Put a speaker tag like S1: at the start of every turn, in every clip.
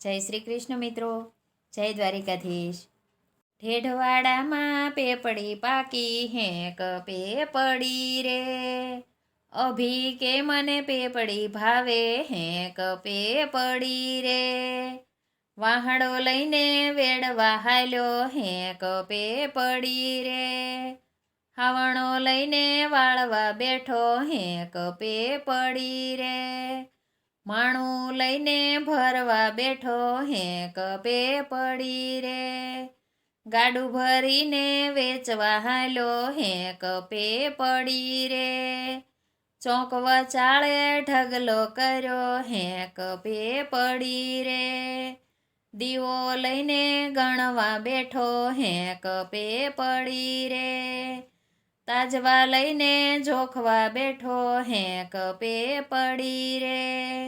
S1: જય શ્રી કૃષ્ણ મિત્રો. જય દ્વારિકાધીશ. ઢેઢવાડામાં પેપડી પાકી હેંક પેપડી રે. અભી કે મને પેપડી ભાવે હેંક પેપડી રે. વાહડો લઈને વેડવા હાલ્યો હેંક પેપડી રે. હાવણો લઈને વાળવા બેઠો હેંક પેપડી રે. માણું લઈને ભરવા બેઠો હે કપે પડી રે. ગાડું ભરીને વેચવા હાલો હે કપે પડી રે. ચોંક વચાળે ઢગલો કર્યો હે કપે પડી રે. દીવો લઈને ગણવા બેઠો હે કપે પડી રે. તાજવા લઈને જોખવા બેઠો હે કપે પડી રે.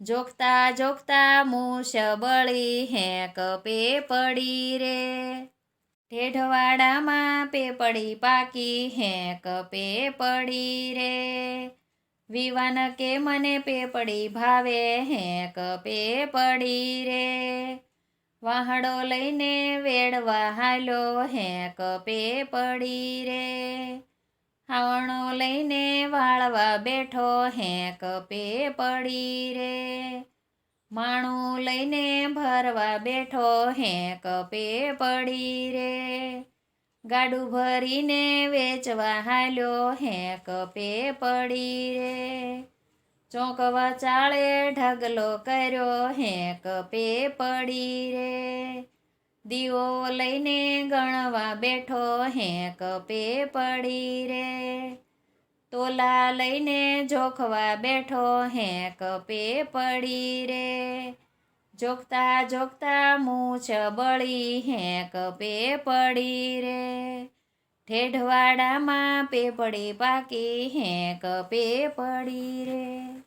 S1: જોખતા જોખતા મૂછ બળી હેક પેપડી રે. ઢેઢવાડામાં પેપડી પાકી હેક પેપડી રે. વિવાન કે મને પેપડી ભાવે હેક પેપડી રે. વાહડો લઈને વેડવા હાલો હેક પેપડી રે. હાવણો લઈને વાળવા બેઠો પે પડી રે. માણું લઈને ભરવા બેઠો હેંક પે પડી રે. ગાડું ભરીને વેચવા હાલ્યો પે પડી રે. ચોંકવા વચાળે ઢગલો કર્યો હેંક પે પડી રે. દીવો લઈને ગણવા બેઠો હેંક પે પડી રે. તોલા લઈને જોખવા બેઠો હેંક પે પડી રે. જોખતા જોખતા મૂછ બળી હેંક પે પડી રે. ઠેઢવાડામાં પેપડી પાકી હેક પેપડી રે.